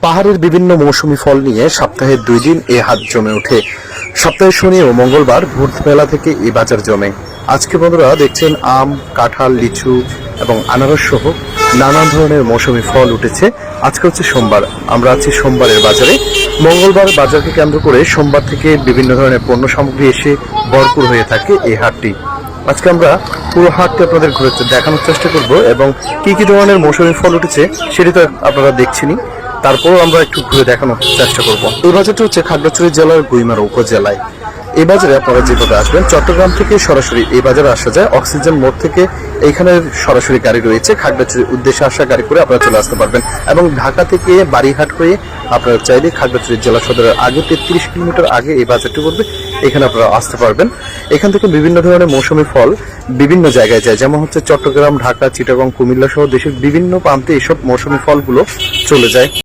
পাহাড়ের বিভিন্ন মৌসুমী ফল নিয়ে সপ্তাহে দুই দিন এ হাট জমে ওঠে। সপ্তাহে শনি ও মঙ্গলবার ভোর মেলা থেকে এই বাজার জমে। আজকে বন্ধুরা দেখছেন আম, কাঁঠাল, লিচু এবং আনারস সহ নানান ধরনের মৌসুমী ফল উঠেছে। আজকে হচ্ছে সোমবার। আমরা আছি সোমবারের বাজারে। মঙ্গলবার বাজারকে কেন্দ্র করে সোমবার থেকে বিভিন্ন ধরনের পণ্য সামগ্রী এসে ভরপুর হয়ে থাকে এই হাটটি। আজকে আমরা পুরো হাটটি আপনাদের ঘুরে দেখানোর চেষ্টা করব এবং কি কি ধরনের মৌসুমী ফল উঠেছে সেটি তো আপনারা দেখছেনই। তারপরও আমরা একটু ঘুরে দেখানোর চেষ্টা করব। এই বাজারটা হচ্ছে খাগড়াছড়ি জেলার গুইমারা উপজেলায়। এই বাজারে আপনারা যেভাবে আসবেন, চট্টগ্রাম থেকে সরাসরি এই বাজারে আসা যায়। অক্সিজেন মোড় থেকে এইখানে সরাসরি গাড়ি রয়েছে। খাগড়াছড়ির উদ্দেশ্যে আসা গাড়ি করে আপনারা চলে আসতে পারবেন এবং ঢাকা থেকে বাড়িহাট হয়ে আপনারা চাইলে খাগড়াছড়ি জেলা সদরের আগে তেত্রিশ কিলোমিটার আগে এই বাজারটি পড়বে এখানে আপনারা আসতে পারবেন। এখান থেকে বিভিন্ন ধরনের মৌসুমি ফল বিভিন্ন জায়গায় যায়। যেমন হচ্ছে চট্টগ্রাম, ঢাকা, চিটাগং, কুমিল্লা সহ দেশের বিভিন্ন প্রান্তে এসব মৌসুমি ফলগুলো চলে যায়।